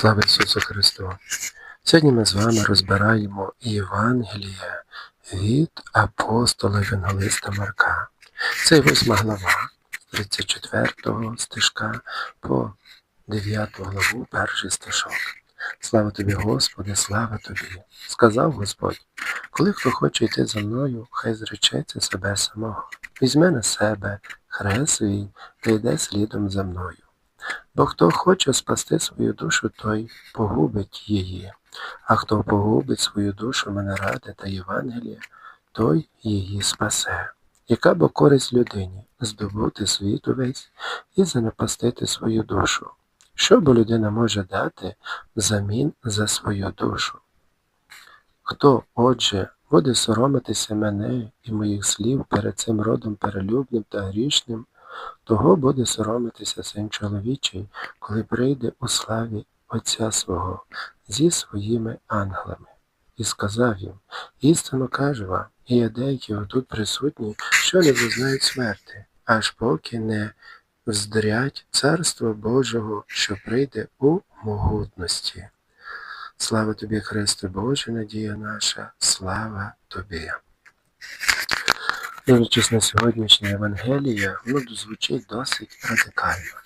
Слава Ісусу Христу! Сьогодні ми з вами розбираємо Євангеліє від апостола Євангелиста Марка. Це 8 глава, 34 стишка по 9 главу, перший стишок. Слава тобі, Господи, слава тобі! Сказав Господь, коли хто хоче йти за мною, хай зречеться себе самого. Візьме на себе хрест свій та йде слідом за мною. Бо хто хоче спасти свою душу, той погубить її, а хто погубить свою душу мене ради та Євангелія, той її спасе. Яка бо користь людині здобути світ увесь і занапастити свою душу? Що бо людина може дати взамін за свою душу? Хто, отже, буде соромитися мене і моїх слів перед цим родом перелюбним та грішним, того буде соромитися син чоловічий, коли прийде у славі Отця свого зі своїми ангелами. І сказав їм, істинно кажу вам, і є деякі отут присутні, що не зазнають смерти, аж поки не вздрять Царство Божого, що прийде у могутності. Слава тобі, Христе Боже, надія наша, слава тобі. Дивлячись на сьогоднішнє Євангеліє, воно звучить досить радикально.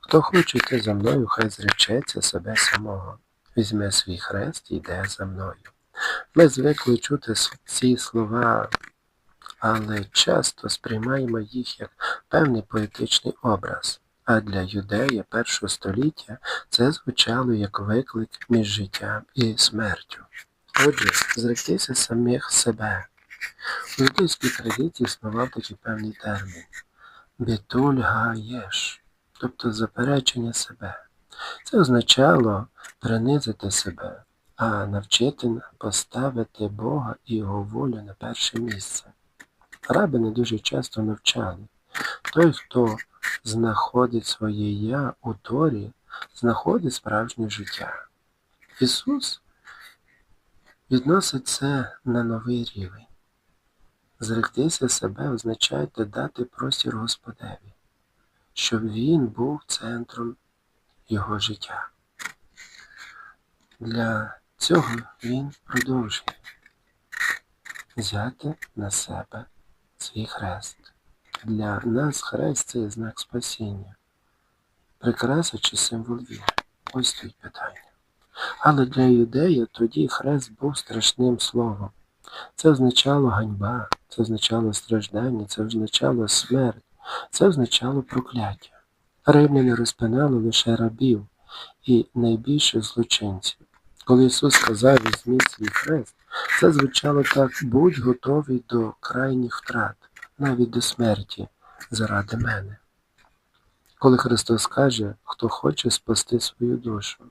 Хто хоче йти за мною, хай зречеться себе самого, візьме свій хрест і йде за мною. Ми звикли чути ці слова, але часто сприймаємо їх як певний поетичний образ, а для юдея першого століття це звучало як виклик між життям і смертю. Отже, зректися самих себе. У юдейській традиції існував такий певний термін бітуль гаєш, тобто заперечення себе. Це означало принизити себе, а навчити поставити Бога і Його волю на перше місце. Раби не дуже часто навчали. Той, хто знаходить своє я у Торі, знаходить справжнє життя. Ісус відносить це на новий рівень. Зректися себе означає дати простір Господеві, щоб Він був центром його життя. Для цього Він продовжує взяти на себе свій хрест. Для нас хрест це знак спасіння, прикраса чи символ віри. Ось тут питання. Але для юдея тоді хрест був страшним словом. Це означало ганьба, це означало страждання, це означало смерть, це означало прокляття. Римляни розпинали лише рабів і найбільших злочинців. Коли Ісус сказав візьміть свій хрест, це звучало так будь готовий до крайніх втрат, навіть до смерті, заради мене. Коли Христос каже, хто хоче спасти свою душу.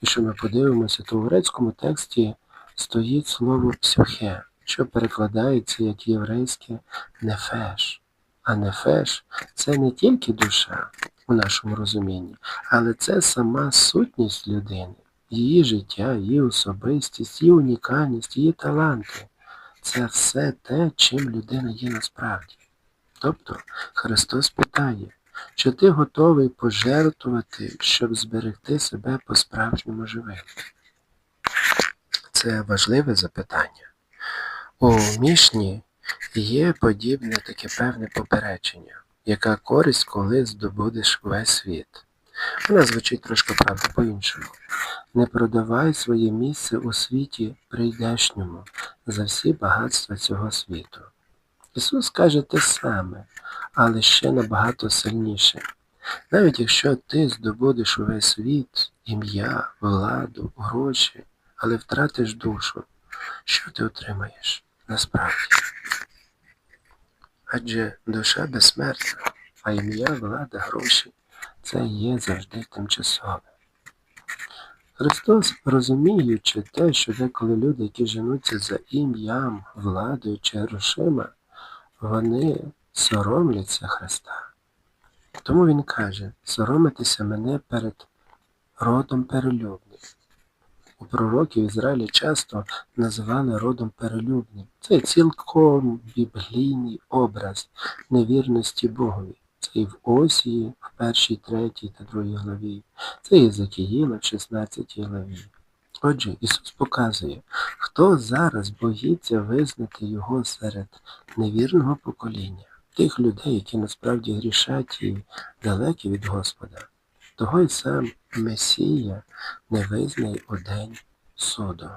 І що ми подивимося, то у грецькому тексті стоїть слово псюхе, що перекладається як єврейське нефеш. А нефеш це не тільки душа у нашому розумінні, але це сама сутність людини, її життя, її особистість, її унікальність, її таланти. Це все те, чим людина є насправді. Тобто Христос питає, чи ти готовий пожертвувати, щоб зберегти себе по-справжньому живим? Це важливе запитання. У Мішні є подібне таке певне попередження, яка користь, коли здобудеш весь світ. Вона звучить трошки правда по-іншому. Не продавай своє місце у світі прийдешньому за всі багатства цього світу. Ісус каже те саме, але ще набагато сильніше. Навіть якщо ти здобудеш увесь світ, ім'я, владу, гроші, але втратиш душу, що ти отримаєш насправді? Адже душа безсмертна, а ім'я, влада, гроші це є завжди тимчасове. Христос, розуміючи те, що деколи люди, які женуться за ім'ям, владою чи грошима, вони соромляться Христа. Тому Він каже, соромитися мене перед родом перелюбним. У пророків Ізраїлі часто називали родом перелюбним. Це цілком біблійний образ невірності Богові. Це і в Осії, в першій, третій та другій главі, це і Закіїла в 16 главі. Отже, Ісус показує, хто зараз боїться визнати Його серед невірного покоління, тих людей, які насправді грішать і далекі від Господа, того й сам Месія не визнає у суду.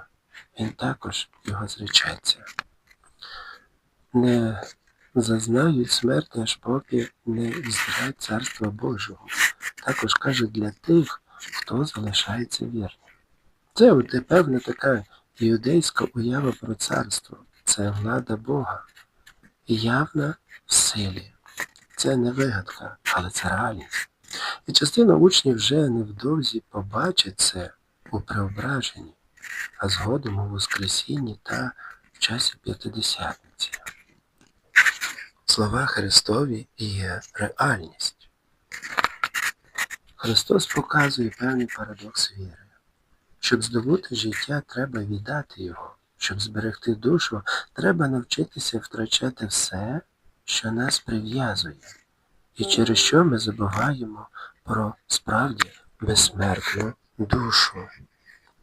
Він також його зречеться. Не зазнають смерти, аж поки не здрять Царства Божого. Також каже для тих, хто залишається вірним. Це от, певна така іудейська уява про царство. Це влада Бога. Явна в силі. Це не вигадка, але це реальність. І частина учнів вже невдовзі побачить це у преображенні, а згодом у Воскресінні та в часі П'ятидесятниці. Слова Христові є реальність. Христос показує певний парадокс віри. Щоб здобути життя, треба віддати його. Щоб зберегти душу, треба навчитися втрачати все, що нас прив'язує, і через що ми забуваємо про справді безсмертну душу,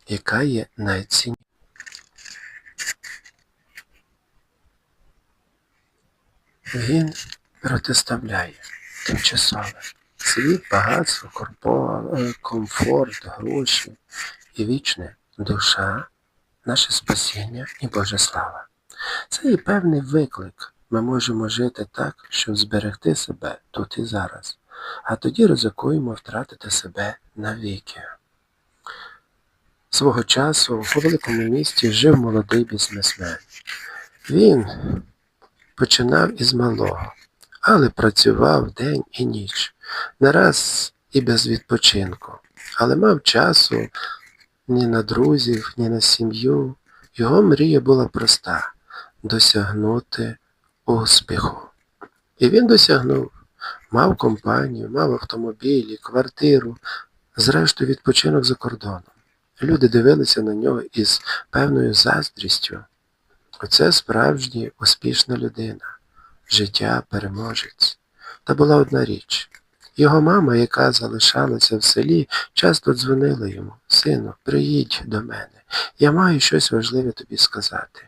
яка є найціннішою. Він протиставляє тимчасове світ, багатство, е, комфорт, гроші і вічне душа, наше спасіння і Божа слава. Це і певний виклик. Ми можемо жити так, щоб зберегти себе тут і зараз, а тоді ризикуємо втратити себе навіки. Свого часу у великому місті жив молодий бізнесмен. Він починав із малого, але працював день і ніч, не раз і без відпочинку, але мав часу ні на друзів, ні на сім'ю. Його мрія була проста досягнути успіху. І він досягнув, мав компанію, мав автомобілі, квартиру, зрештою відпочинок за кордоном. Люди дивилися на нього із певною заздрістю. Оце справжня успішна людина, життя переможець. Та була одна річ. Його мама, яка залишалася в селі, часто дзвонила йому Сину, приїдь до мене, я маю щось важливе тобі сказати.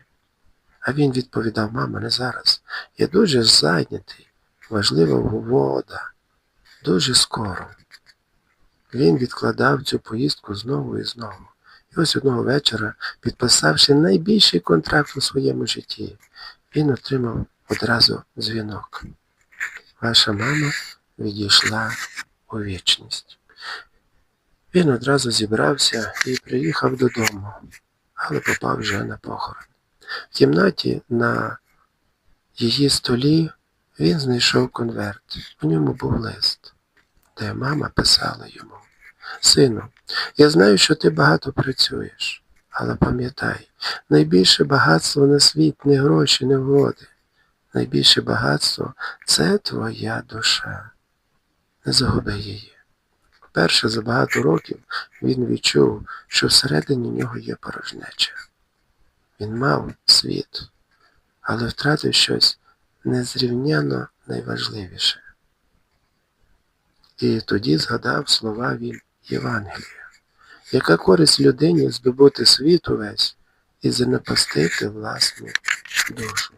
А він відповідав, мама, не зараз. Я дуже зайнятий, важлива угода, дуже скоро. Він відкладав цю поїздку знову і знову. І ось одного вечора, підписавши найбільший контракт у своєму житті, він отримав одразу дзвінок. Ваша мама відійшла у вічність. Він одразу зібрався і приїхав додому, але попав вже на похорон. В кімнаті на її столі він знайшов конверт. У ньому був лист, де мама писала йому. Сину, я знаю, що ти багато працюєш, але пам'ятай, найбільше багатство на світ не гроші, не води. Найбільше багатство це твоя душа. Не загуби її. Вперше за багато років він відчув, що всередині нього є порожнеча. Він мав світ, але втратив щось незрівняно найважливіше. І тоді згадав слова він Євангелія. Яка користь людині здобути світ увесь і занепастити власну душу?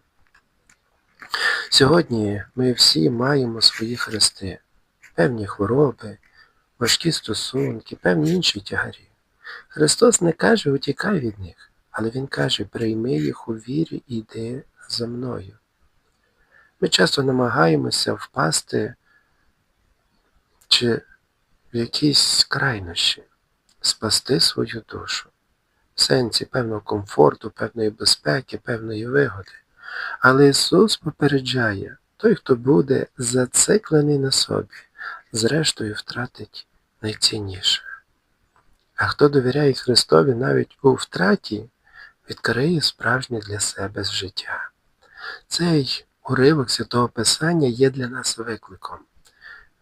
Сьогодні ми всі маємо свої хрести, певні хвороби, важкі стосунки, певні інші тягарі. Христос не каже, утікай від них, але Він каже, прийми їх у вірі і йди за мною. Ми часто намагаємося впасти чи в якісь крайнощі, спасти свою душу, в сенсі певного комфорту, певної безпеки, певної вигоди. Але Ісус попереджає, той, хто буде зациклений на собі, зрештою втратить найцінніше. А хто довіряє Христові навіть у втраті, відкриє справжнє для себе життя. Цей уривок Святого Писання є для нас викликом.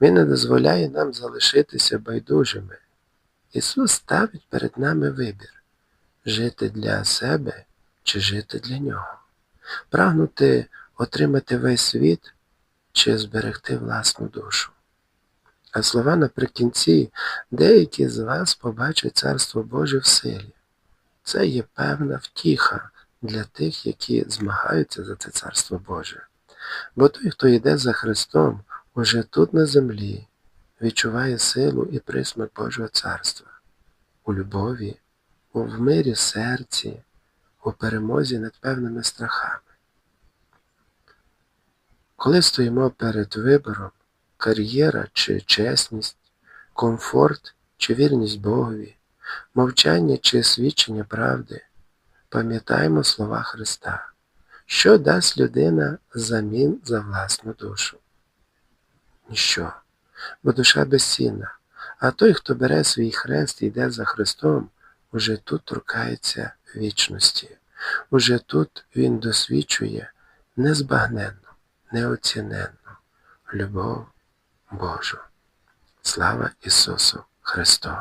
Він не дозволяє нам залишитися байдужими. Ісус ставить перед нами вибір жити для себе чи жити для Нього. Прагнути отримати весь світ чи зберегти власну душу. А слова наприкінці деякі з вас побачать Царство Боже в силі. Це є певна втіха для тих, які змагаються за це Царство Боже. Бо той, хто йде за Христом, уже тут на землі, відчуває силу і присмак Божого Царства у любові, у мирі серці, у перемозі над певними страхами. Коли стоїмо перед вибором кар'єра чи чесність, комфорт чи вірність Богові, мовчання чи свідчення правди, пам'ятаємо слова Христа, що дасть людина замін за власну душу. Ніщо, бо душа безцінна, а той, хто бере свій хрест і йде за Христом, уже тут торкається вічності, уже тут він досвідчує незбагненну, неоціненну любов Божу. Слава Ісусу Христу!